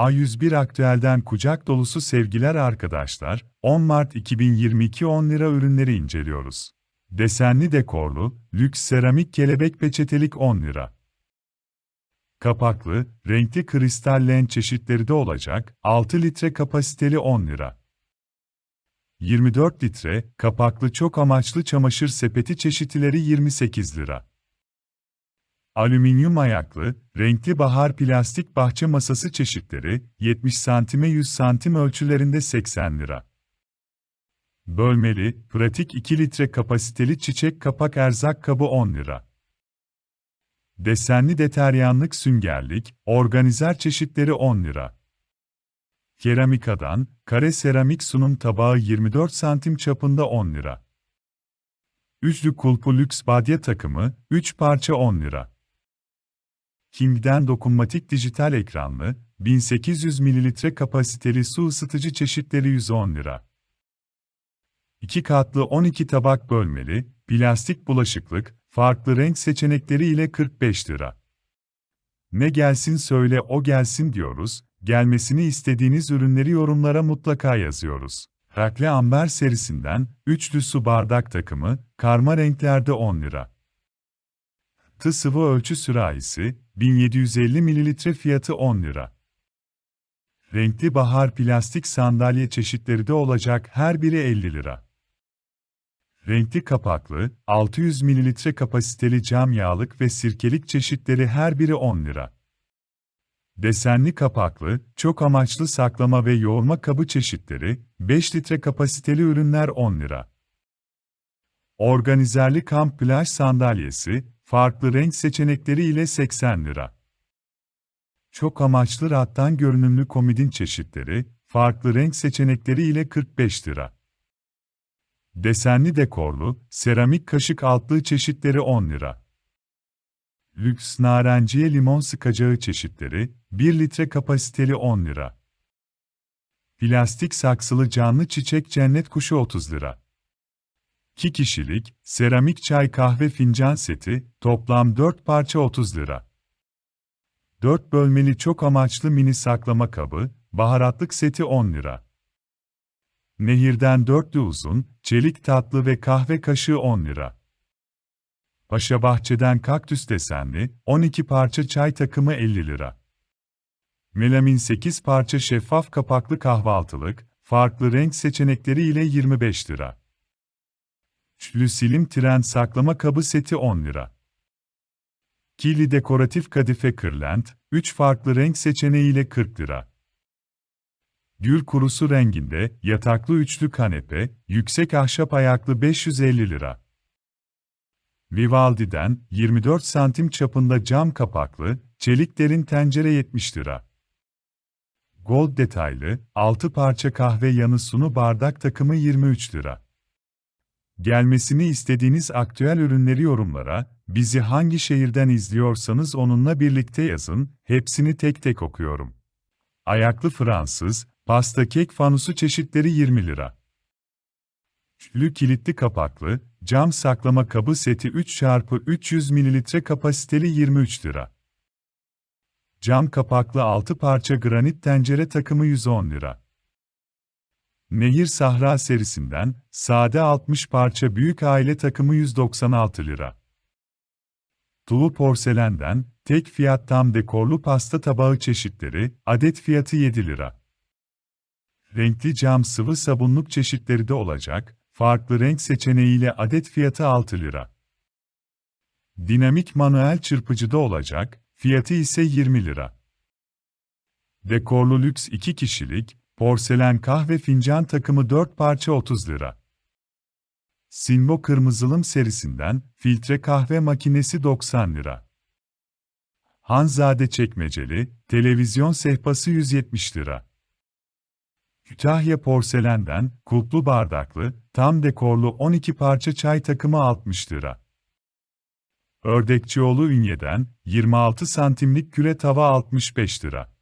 A101 Aktüel'den kucak dolusu sevgiler arkadaşlar, 10 Mart 2022 10 lira ürünleri inceliyoruz. Desenli dekorlu, lüks seramik kelebek peçetelik 10 lira. Kapaklı, renkli kristal len çeşitleri de olacak, 6 litre kapasiteli 10 lira. 24 litre, kapaklı çok amaçlı çamaşır sepeti çeşitleri 28 lira. Alüminyum ayaklı, renkli bahar plastik bahçe masası çeşitleri, 70 santime 100 santim ölçülerinde 80 lira. Bölmeli, pratik 2 litre kapasiteli çiçek kapak erzak kabı 10 lira. Desenli deteryanlık süngerlik, organizer çeşitleri 10 lira. Keramikadan, kare seramik sunum tabağı 24 santim çapında 10 lira. Üçlü kulpu lüks badye takımı, 3 parça 10 lira. King'den dokunmatik dijital ekranlı, 1800 ml kapasiteli su ısıtıcı çeşitleri 110 lira. 2 katlı 12 tabak bölmeli, plastik bulaşıklık, farklı renk seçenekleri ile 45 lira. Ne gelsin söyle o gelsin diyoruz, gelmesini istediğiniz ürünleri yorumlara mutlaka yazıyoruz. Rakle Amber serisinden, üçlü su bardak takımı, karma renklerde 10 lira. Tı sıvı ölçü sürahisi, 1750 ml fiyatı 10 lira. Renkli bahar plastik sandalye çeşitleri de olacak her biri 50 lira. Renkli kapaklı, 600 ml kapasiteli cam yağlık ve sirkelik çeşitleri her biri 10 lira. Desenli kapaklı, çok amaçlı saklama ve yoğurma kabı çeşitleri, 5 litre kapasiteli ürünler 10 lira. Organizerli kamp plaj sandalyesi, farklı renk seçenekleri ile 80 lira. Çok amaçlı rattan görünümlü komodin çeşitleri, farklı renk seçenekleri ile 45 lira. Desenli dekorlu, seramik kaşık altlığı çeşitleri 10 lira. Lüks narenciye limon sıkacağı çeşitleri, 1 litre kapasiteli 10 lira. Plastik saksılı canlı çiçek cennet kuşu 30 lira. 2 kişilik, seramik çay kahve fincan seti, toplam 4 parça 30 lira. 4 bölmeli çok amaçlı mini saklama kabı, baharatlık seti 10 lira. Nehirden dörtlü uzun, çelik tatlı ve kahve kaşığı 10 lira. Paşa Bahçe'den kaktüs desenli, 12 parça çay takımı 50 lira. Melamin 8 parça şeffaf kapaklı kahvaltılık, farklı renk seçenekleri ile 25 lira. Üçlü silim tren saklama kabı seti 10 lira. Kili dekoratif kadife kırlent, 3 farklı renk seçeneğiyle 40 lira. Gül kurusu renginde, yataklı üçlü kanepe, yüksek ahşap ayaklı 550 lira. Vivaldi'den, 24 santim çapında cam kapaklı, çelik derin tencere 70 lira. Gold detaylı, 6 parça kahve yanı sunu bardak takımı 23 lira. Gelmesini istediğiniz aktüel ürünleri yorumlara, bizi hangi şehirden izliyorsanız onunla birlikte yazın, hepsini tek tek okuyorum. Ayaklı Fransız, pasta kek fanusu çeşitleri 20 lira. Üçlü kilitli kapaklı, cam saklama kabı seti 3x300 ml kapasiteli 23 lira. Cam kapaklı 6 parça granit tencere takımı 110 lira. Nehir Sahra serisinden, sade 60 parça büyük aile takımı 196 lira. Tulu porselenden, tek fiyat tam dekorlu pasta tabağı çeşitleri, adet fiyatı 7 lira. Renkli cam sıvı sabunluk çeşitleri de olacak, farklı renk seçeneğiyle adet fiyatı 6 lira. Dinamik manuel çırpıcı da olacak, fiyatı ise 20 lira. Dekorlu lüks 2 kişilik, porselen kahve fincan takımı 4 parça 30 lira. Sinbo Kırmızılım serisinden, filtre kahve makinesi 90 lira. Hanzade çekmeceli, televizyon sehpası 170 lira. Kütahya porselenden, kulplu bardaklı, tam dekorlu 12 parça çay takımı 60 lira. Ördekçioğlu Ünye'den, 26 santimlik küre tava 65 lira.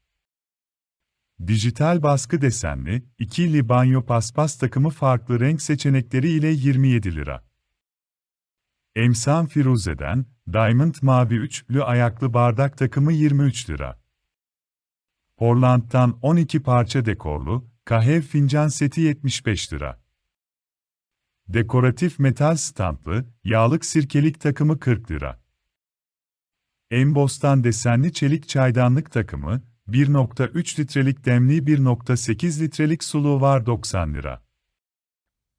Dijital baskı desenli, ikili banyo paspas takımı farklı renk seçenekleri ile 27 lira. Emsan Firuze'den, Diamond Mavi üçlü ayaklı bardak takımı 23 lira. Portland'dan 12 parça dekorlu, kahev fincan seti 75 lira. Dekoratif metal standlı, yağlık sirkelik takımı 40 lira. Embostan desenli çelik çaydanlık takımı, 1.3 litrelik demli 1.8 litrelik suluğu var 90 lira.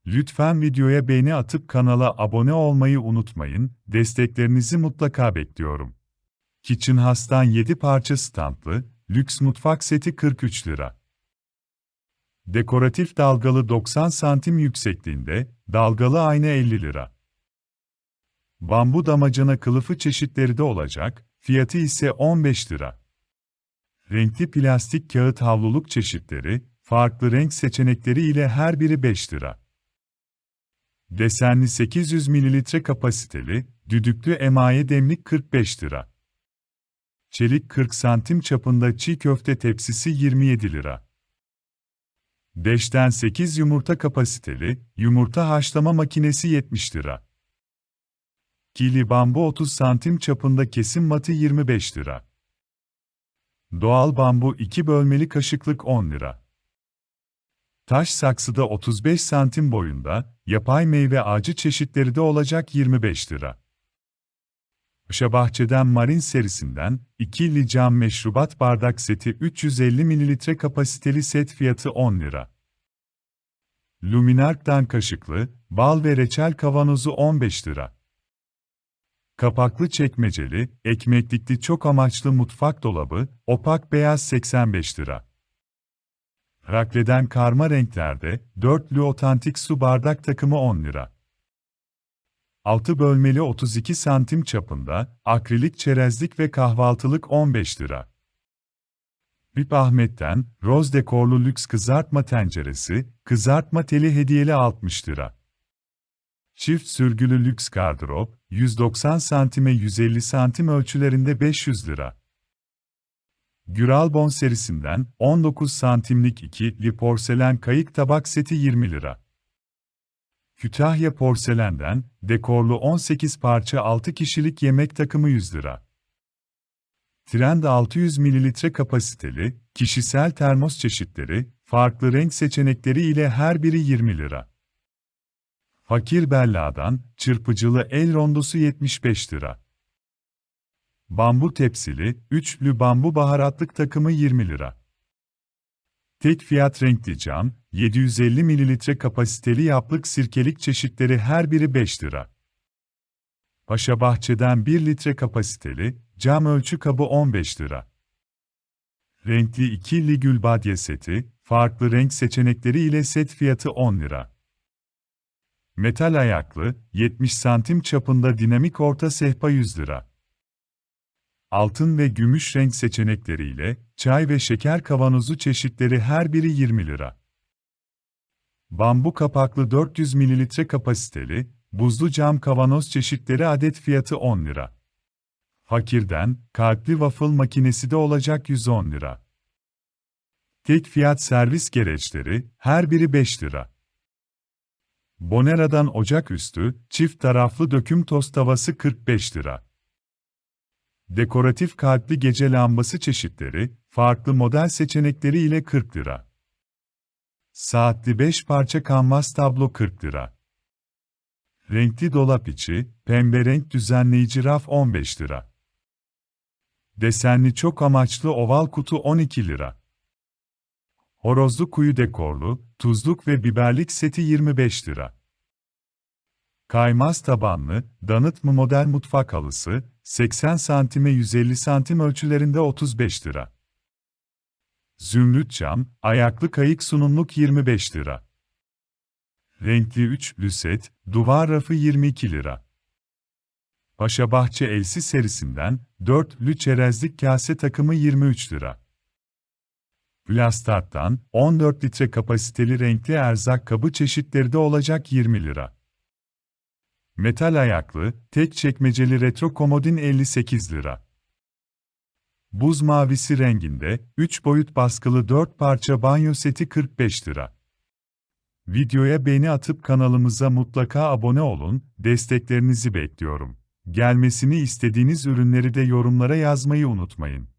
Lütfen videoya beğeni atıp kanala abone olmayı unutmayın, desteklerinizi mutlaka bekliyorum. Kitchen House 7 parça standlı, lüks mutfak seti 43 lira. Dekoratif dalgalı 90 santim yüksekliğinde, dalgalı ayna 50 lira. Bambu damacana kılıfı çeşitleri de olacak, fiyatı ise 15 lira. Renkli plastik kağıt havluluk çeşitleri, farklı renk seçenekleri ile her biri 5 lira. Desenli 800 ml kapasiteli, düdüklü emaye demlik 45 lira. Çelik 40 santim çapında çiğ köfte tepsisi 27 lira. 5'ten 8 yumurta kapasiteli, yumurta haşlama makinesi 70 lira. Kili bambu 30 santim çapında kesim matı 25 lira. Doğal bambu 2 bölmeli kaşıklık 10 lira. Taş saksıda 35 santim boyunda, yapay meyve ağacı çeşitleri de olacak 25 lira. Paşabahçe'den Marin serisinden, ikili cam meşrubat bardak seti 350 ml kapasiteli set fiyatı 10 lira. Luminark'tan kaşıklı, bal ve reçel kavanozu 15 lira. Kapaklı çekmeceli, ekmeklikli çok amaçlı mutfak dolabı, opak beyaz 85 lira. Rakleden karma renklerde, dörtlü otantik su bardak takımı 10 lira. 6 bölmeli 32 santim çapında, akrilik çerezlik ve kahvaltılık 15 lira. Bip Ahmet'ten, roz dekorlu lüks kızartma tenceresi, kızartma teli hediyeli 60 lira. Çift sürgülü lüks gardırop, 190 santime 150 santim ölçülerinde 500 lira. Güralbon serisinden 19 santimlik ikili porselen kayık tabak seti 20 lira. Kütahya porselenden dekorlu 18 parça 6 kişilik yemek takımı 100 lira. Trend 600 ml kapasiteli, kişisel termos çeşitleri, farklı renk seçenekleri ile her biri 20 lira. Fakir Bella'dan, çırpıcılı el rondosu 75 lira. Bambu tepsili, üçlü bambu baharatlık takımı 20 lira. Tek fiyat renkli cam, 750 ml kapasiteli yaplık sirkelik çeşitleri her biri 5 lira. Paşa Bahçe'den 1 litre kapasiteli, cam ölçü kabı 15 lira. Renkli ikili gülbadye seti, farklı renk seçenekleri ile set fiyatı 10 lira. Metal ayaklı, 70 santim çapında dinamik orta sehpa 100 lira. Altın ve gümüş renk seçenekleriyle, çay ve şeker kavanozu çeşitleri her biri 20 lira. Bambu kapaklı 400 ml kapasiteli, buzlu cam kavanoz çeşitleri adet fiyatı 10 lira. Fakirden, kalpli waffle makinesi de olacak 110 lira. Tek fiyat servis gereçleri, her biri 5 lira. Bonera'dan ocaküstü, çift taraflı döküm tost tavası 45 lira. Dekoratif kalpli gece lambası çeşitleri, farklı model seçenekleri ile 40 lira. Saatli 5 parça kanvas tablo 40 lira. Renkli dolap içi, pembe renk düzenleyici raf 15 lira. Desenli çok amaçlı oval kutu 12 lira. Horozlu kuyu dekorlu, tuzluk ve biberlik seti 25 lira. Kaymaz tabanlı, danıt mı model mutfak halısı, 80 santime 150 santim ölçülerinde 35 lira. Zümrüt cam, ayaklı kayık sunumluk 25 lira. Renkli 3 lüset, duvar rafı 22 lira. Paşa Bahçe Elsi serisinden 4 lü çerezlik kase takımı 23 lira. Plastart'tan 14 litre kapasiteli renkli erzak kabı çeşitleri de olacak 20 lira. Metal ayaklı, tek çekmeceli retro komodin 58 lira. Buz mavisi renginde, 3 boyut baskılı 4 parça banyo seti 45 lira. Videoya beğeni atıp kanalımıza mutlaka abone olun, desteklerinizi bekliyorum. Gelmesini istediğiniz ürünleri de yorumlara yazmayı unutmayın.